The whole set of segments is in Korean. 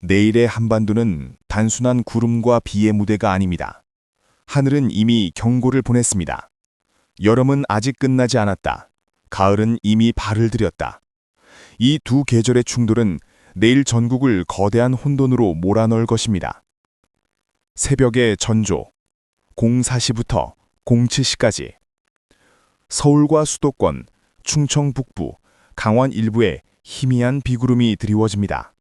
내일의 한반도는 단순한 구름과 비의 무대가 아닙니다. 하늘은 이미 경고를 보냈습니다. 여름은 아직 끝나지 않았다. 가을은 이미 발을 들였다. 이 두 계절의 충돌은 내일 전국을 거대한 혼돈으로 몰아넣을 것입니다. 새벽의 전조, 04시부터 07시까지 서울과 수도권, 충청 북부, 강원 일부에 희미한 비구름이 드리워집니다.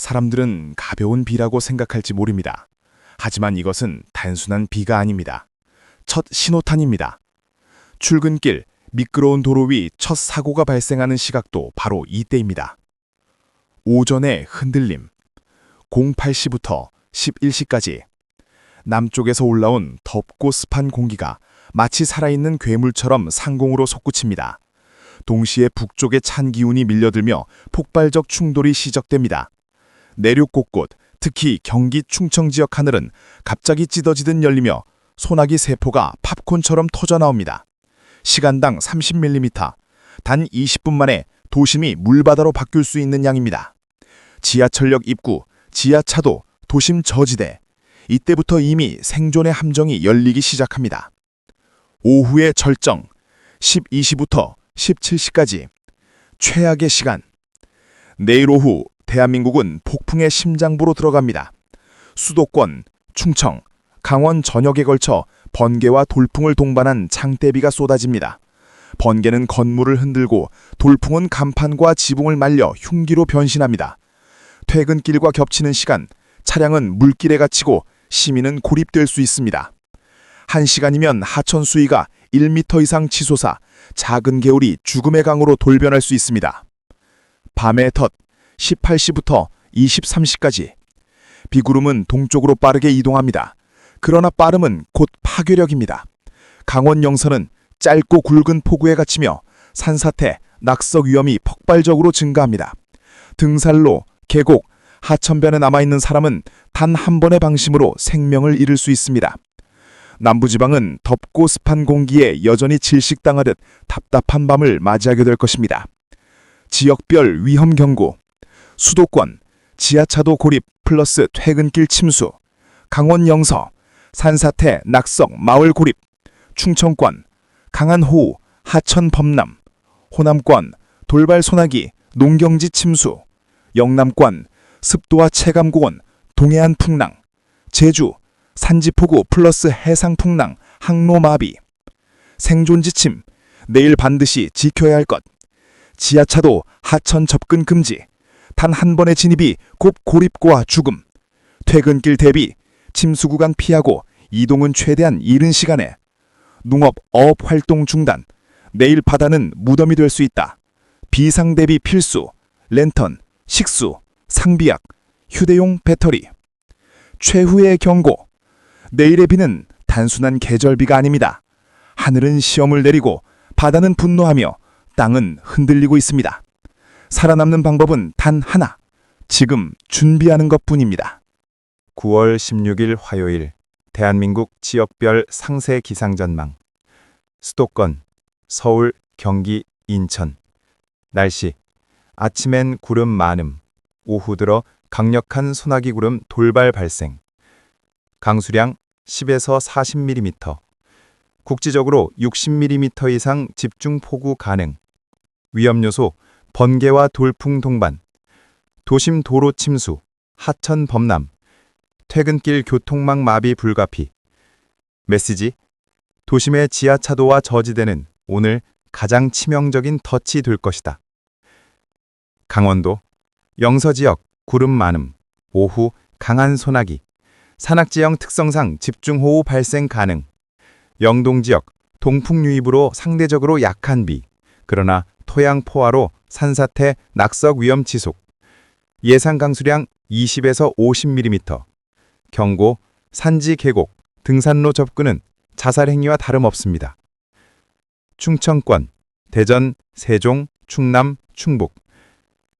사람들은 가벼운 비라고 생각할지 모릅니다. 하지만 이것은 단순한 비가 아닙니다. 첫 신호탄입니다. 출근길, 미끄러운 도로 위 첫 사고가 발생하는 시각도 바로 이때입니다. 오전의 흔들림, 08시부터 11시까지 남쪽에서 올라온 덥고 습한 공기가 마치 살아있는 괴물처럼 상공으로 솟구칩니다. 동시에 북쪽의 찬 기운이 밀려들며 폭발적 충돌이 시작됩니다. 내륙 곳곳, 특히 경기 충청 지역 하늘은 갑자기 찢어지듯 열리며 소나기 세포가 팝콘처럼 터져나옵니다. 시간당 30mm, 단 20분 만에 도심이 물바다로 바뀔 수 있는 양입니다. 지하철역 입구, 지하차도, 도심 저지대, 이때부터 이미 생존의 함정이 열리기 시작합니다. 오후의 절정, 12시부터 17시까지 최악의 시간. 내일 오후 대한민국은 폭풍의 심장부로 들어갑니다. 수도권, 충청, 강원 전역에 걸쳐 번개와 돌풍을 동반한 장대비가 쏟아집니다. 번개는 건물을 흔들고 돌풍은 간판과 지붕을 말려 흉기로 변신합니다. 퇴근길과 겹치는 시간, 차량은 물길에 갇히고 시민은 고립될 수 있습니다. 한 시간이면 하천 수위가 1m 이상 치솟아 작은 개울이 죽음의 강으로 돌변할 수 있습니다. 밤의 덫 18시부터 23시까지 비구름은 동쪽으로 빠르게 이동합니다. 그러나 빠름은 곧 파괴력입니다. 강원 영서는 짧고 굵은 폭우에 갇히며 산사태, 낙석 위험이 폭발적으로 증가합니다. 등산로, 계곡, 하천변에 남아있는 사람은 단 한 번의 방심으로 생명을 잃을 수 있습니다. 남부지방은 덥고 습한 공기에 여전히 질식당하듯 답답한 밤을 맞이하게 될 것입니다. 지역별 위험 경고, 수도권, 지하차도 고립 플러스 퇴근길 침수, 강원 영서, 산사태, 낙석, 마을 고립, 충청권, 강한 호우, 하천 범람, 호남권, 돌발 소나기, 농경지 침수, 영남권, 습도와 체감 고온, 동해안 풍랑, 제주, 산지폭우 플러스 해상 풍랑, 항로 마비, 생존 지침, 내일 반드시 지켜야 할 것, 지하차도 하천 접근 금지, 단 한 번의 진입이 곧 고립과 죽음, 퇴근길 대비, 침수 구간 피하고 이동은 최대한 이른 시간에, 농업 어업 활동 중단, 내일 바다는 무덤이 될 수 있다. 비상 대비 필수, 랜턴, 식수, 상비약, 휴대용 배터리. 최후의 경고. 내일의 비는 단순한 계절비가 아닙니다. 하늘은 시험을 내리고 바다는 분노하며 땅은 흔들리고 있습니다. 살아남는 방법은 단 하나. 지금 준비하는 것 뿐입니다. 9월 16일 화요일 대한민국 지역별 상세 기상 전망. 수도권 서울, 경기, 인천. 날씨. 아침엔 구름 많음. 오후 들어 강력한 소나기 구름 돌발 발생. 강수량 10에서 40mm 국지적으로 60mm 이상 집중 폭우 가능. 위험 요소 번개와 돌풍 동반 도심 도로 침수 하천 범람 퇴근길 교통망 마비 불가피. 메시지 도심의 지하차도와 저지대는 오늘 가장 치명적인 덫이 될 것이다. 강원도 영서 지역 구름 많음, 오후 강한 소나기, 산악지형 특성상 집중호우 발생 가능. 영동 지역 동풍 유입으로 상대적으로 약한 비, 그러나 토양 포화로 산사태 낙석 위험 지속. 예상 강수량 20에서 50mm. 경고, 산지 계곡, 등산로 접근은 자살 행위와 다름없습니다. 충청권, 대전, 세종, 충남, 충북.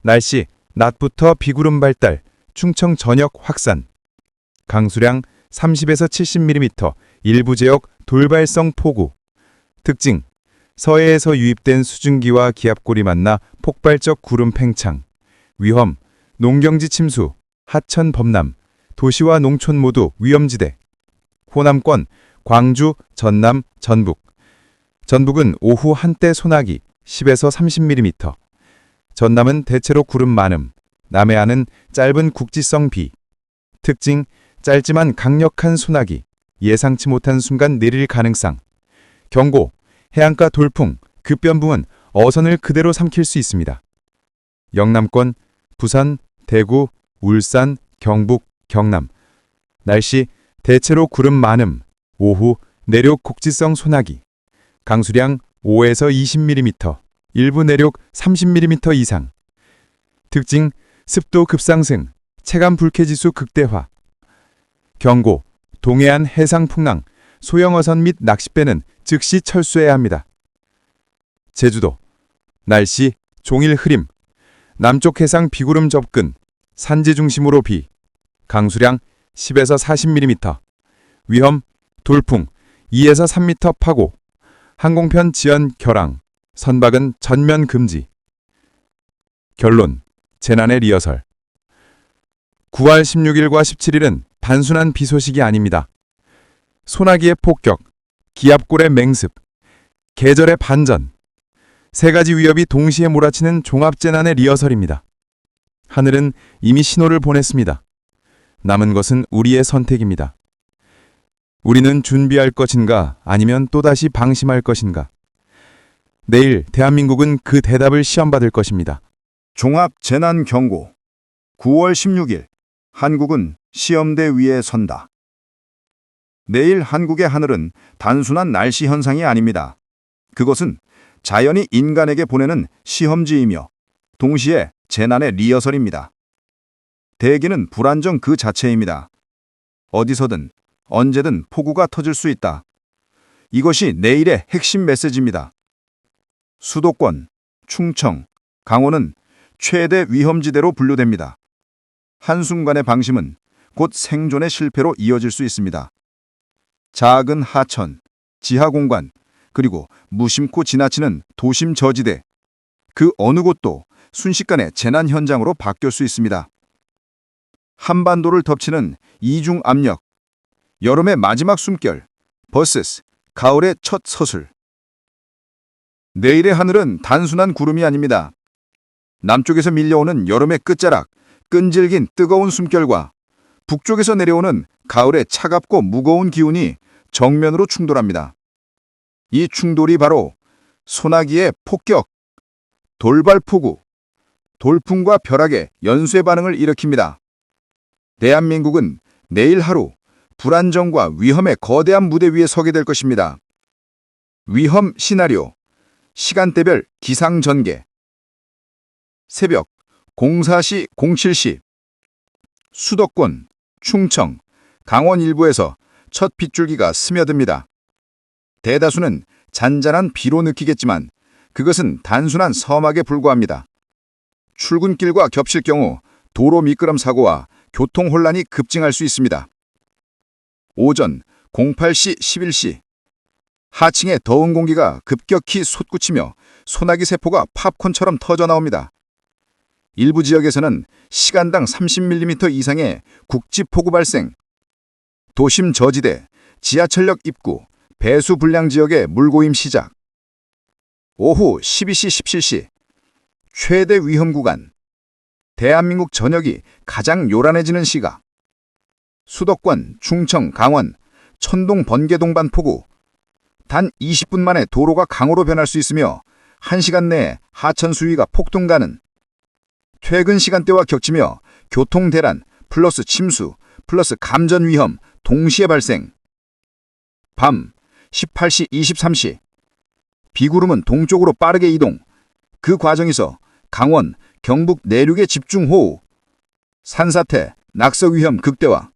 날씨, 낮부터 비구름 발달, 충청 전역 확산. 강수량 30에서 70mm, 일부 지역 돌발성 폭우. 특징, 서해에서 유입된 수증기와 기압골이 만나 폭발적 구름 팽창. 위험, 농경지 침수, 하천 범람, 도시와 농촌 모두 위험지대. 호남권, 광주, 전남, 전북. 전북은 오후 한때 소나기 10에서 30mm. 전남은 대체로 구름 많음. 남해안은 짧은 국지성 비. 특징, 짧지만 강력한 소나기. 예상치 못한 순간 내릴 가능성. 경고, 해안가 돌풍, 급변붕은 어선을 그대로 삼킬 수 있습니다. 영남권, 부산, 대구, 울산, 경북, 경남. 날씨 대체로 구름 많음. 오후 내륙 곡지성 소나기. 강수량 5에서 20mm, 일부 내륙 30mm 이상. 특징 습도 급상승, 체감 불쾌지수 극대화. 경고, 동해안 해상 풍랑, 소형 어선 및 낚싯배는 즉시 철수해야 합니다. 제주도 날씨 종일 흐림, 남쪽 해상 비구름 접근, 산지 중심으로 비, 강수량 10에서 40mm, 위험 돌풍 2에서 3m 파고, 항공편 지연 결항, 선박은 전면 금지. 결론, 재난의 리허설. 9월 16일과 17일은 단순한 비 소식이 아닙니다. 소나기의 폭격, 기압골의 맹습, 계절의 반전. 세 가지 위협이 동시에 몰아치는 종합재난의 리허설입니다. 하늘은 이미 신호를 보냈습니다. 남은 것은 우리의 선택입니다. 우리는 준비할 것인가 아니면 또다시 방심할 것인가? 내일 대한민국은 그 대답을 시험받을 것입니다. 종합 재난 경고. 9월 16일 한국은 시험대 위에 선다. 내일 한국의 하늘은 단순한 날씨 현상이 아닙니다. 그것은 자연이 인간에게 보내는 시험지이며 동시에 재난의 리허설입니다. 대기는 불안정 그 자체입니다. 어디서든 언제든 폭우가 터질 수 있다. 이것이 내일의 핵심 메시지입니다. 수도권, 충청, 강원은 최대 위험지대로 분류됩니다. 한순간의 방심은 곧 생존의 실패로 이어질 수 있습니다. 작은 하천, 지하 공간, 그리고 무심코 지나치는 도심 저지대, 그 어느 곳도 순식간에 재난 현장으로 바뀔 수 있습니다. 한반도를 덮치는 이중 압력, 여름의 마지막 숨결, 버스스, 가을의 첫 서술. 내일의 하늘은 단순한 구름이 아닙니다. 남쪽에서 밀려오는 여름의 끝자락, 끈질긴 뜨거운 숨결과 북쪽에서 내려오는 가을의 차갑고 무거운 기운이 정면으로 충돌합니다. 이 충돌이 바로 소나기의 폭격, 돌발폭우, 돌풍과 벼락의 연쇄 반응을 일으킵니다. 대한민국은 내일 하루 불안정과 위험의 거대한 무대 위에 서게 될 것입니다. 위험 시나리오, 시간대별 기상 전개, 새벽 04시 07시 수도권, 충청, 강원 일부에서 첫 빗줄기가 스며듭니다. 대다수는 잔잔한 비로 느끼겠지만 그것은 단순한 서막에 불과합니다. 출근길과 겹칠 경우 도로 미끄럼 사고와 교통 혼란이 급증할 수 있습니다. 오전 08시 11시 하층의 더운 공기가 급격히 솟구치며 소나기 세포가 팝콘처럼 터져 나옵니다. 일부 지역에서는 시간당 30mm 이상의 국지 폭우 발생, 도심 저지대, 지하철역 입구, 배수 불량 지역의 물고임 시작, 오후 12시 17시, 최대 위험 구간, 대한민국 전역이 가장 요란해지는 시각, 수도권, 충청, 강원, 천동 번개 동반 폭우, 단 20분 만에 도로가 강으로 변할 수 있으며 1시간 내에 하천 수위가 폭등 가는 퇴근 시간대와 겹치며 교통 대란 플러스 침수 플러스 감전 위험 동시에 발생. 밤 18시 23시 비구름은 동쪽으로 빠르게 이동. 그 과정에서 강원, 경북 내륙의 집중호우, 산사태, 낙석 위험 극대화.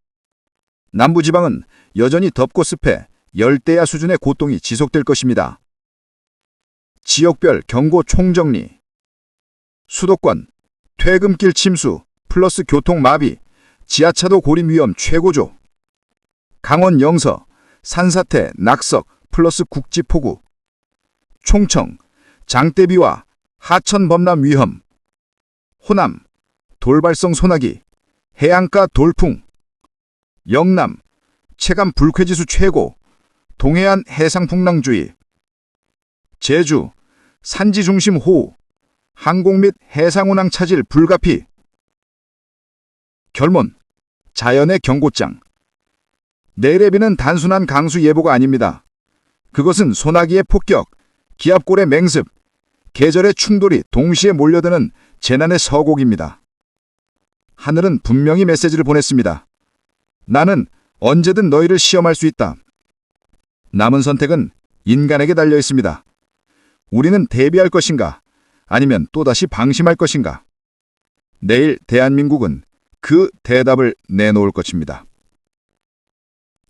남부지방은 여전히 덥고 습해 열대야 수준의 고통이 지속될 것입니다. 지역별 경고 총정리. 수도권 퇴근길 침수 플러스 교통 마비, 지하차도 고림 위험 최고조. 강원 영서 산사태 낙석 플러스 국지폭우. 총청 장대비와 하천 범람 위험. 호남 돌발성 소나기 해안가 돌풍. 영남, 체감 불쾌지수 최고. 동해안 해상풍랑주의. 제주, 산지 중심 호우. 항공 및 해상운항 차질 불가피. 결론, 자연의 경고장. 내일의 비는 단순한 강수 예보가 아닙니다. 그것은 소나기의 폭격, 기압골의 맹습, 계절의 충돌이 동시에 몰려드는 재난의 서곡입니다. 하늘은 분명히 메시지를 보냈습니다. 나는 언제든 너희를 시험할 수 있다. 남은 선택은 인간에게 달려 있습니다. 우리는 대비할 것인가? 아니면 또다시 방심할 것인가? 내일 대한민국은 그 대답을 내놓을 것입니다.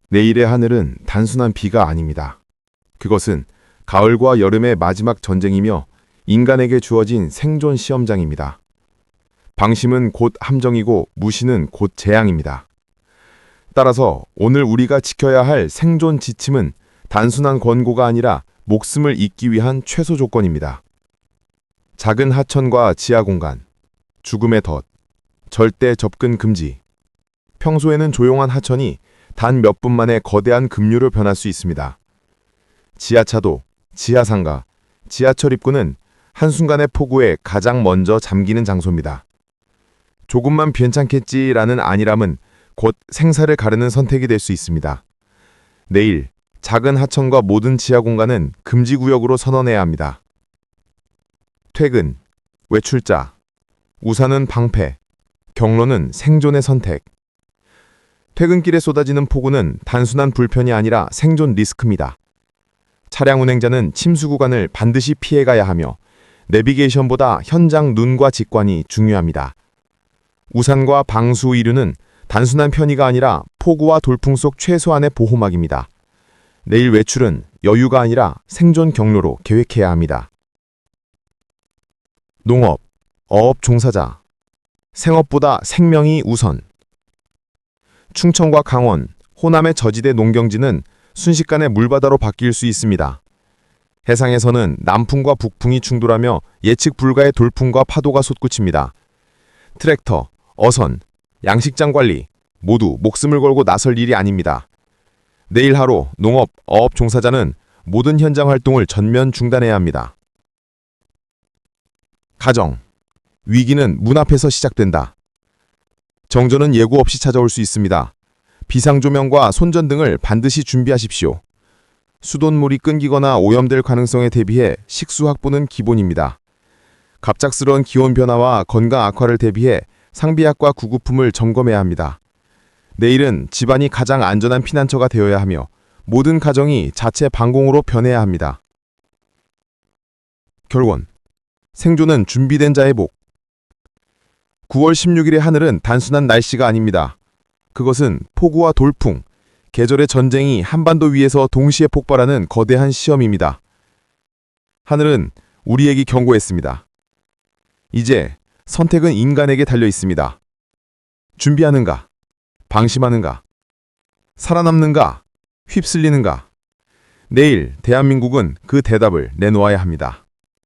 내일의 하늘은 단순한 비가 아닙니다. 그것은 가을과 여름의 마지막 전쟁이며 인간에게 주어진 생존 시험장입니다. 방심은 곧 함정이고 무시는 곧 재앙입니다. 따라서 오늘 우리가 지켜야 할 생존 지침은 단순한 권고가 아니라 목숨을 잇기 위한 최소 조건입니다. 작은 하천과 지하 공간, 죽음의 덫, 절대 접근 금지. 평소에는 조용한 하천이 단 몇 분 만에 거대한 급류로 변할 수 있습니다. 지하차도, 지하상가, 지하철 입구는 한순간의 폭우에 가장 먼저 잠기는 장소입니다. 조금만 괜찮겠지라는 안일함은 곧 생사를 가르는 선택이 될 수 있습니다. 내일 작은 하천과 모든 지하 공간은 금지 구역으로 선언해야 합니다. 퇴근, 외출자, 우산은 방패, 경로는 생존의 선택. 퇴근길에 쏟아지는 폭우는 단순한 불편이 아니라 생존 리스크입니다. 차량 운행자는 침수 구간을 반드시 피해가야 하며 내비게이션보다 현장 눈과 직관이 중요합니다. 우산과 방수 이류는 단순한 편의가 아니라 폭우와 돌풍 속 최소한의 보호막입니다. 내일 외출은 여유가 아니라 생존 경로로 계획해야 합니다. 농업, 어업 종사자, 생업보다 생명이 우선. 충청과 강원, 호남의 저지대 농경지는 순식간에 물바다로 바뀔 수 있습니다. 해상에서는 남풍과 북풍이 충돌하며 예측 불가의 돌풍과 파도가 솟구칩니다. 트랙터, 어선, 양식장 관리 모두 목숨을 걸고 나설 일이 아닙니다. 내일 하루 농업, 어업 종사자는 모든 현장 활동을 전면 중단해야 합니다. 가정, 위기는 문 앞에서 시작된다. 정전은 예고 없이 찾아올 수 있습니다. 비상조명과 손전 등을 반드시 준비하십시오. 수돗물이 끊기거나 오염될 가능성에 대비해 식수 확보는 기본입니다. 갑작스러운 기온 변화와 건강 악화를 대비해 상비약과 구급품을 점검해야 합니다. 내일은 집안이 가장 안전한 피난처가 되어야 하며 모든 가정이 자체 방공으로 변해야 합니다. 결론 생존은 준비된 자의 복 9월 16일의 하늘은 단순한 날씨가 아닙니다. 그것은 폭우와 돌풍, 계절의 전쟁이 한반도 위에서 동시에 폭발하는 거대한 시험입니다. 하늘은 우리에게 경고했습니다. 이제 선택은 인간에게 달려 있습니다. 준비하는가? 방심하는가? 살아남는가? 휩쓸리는가? 내일 대한민국은 그 대답을 내놓아야 합니다.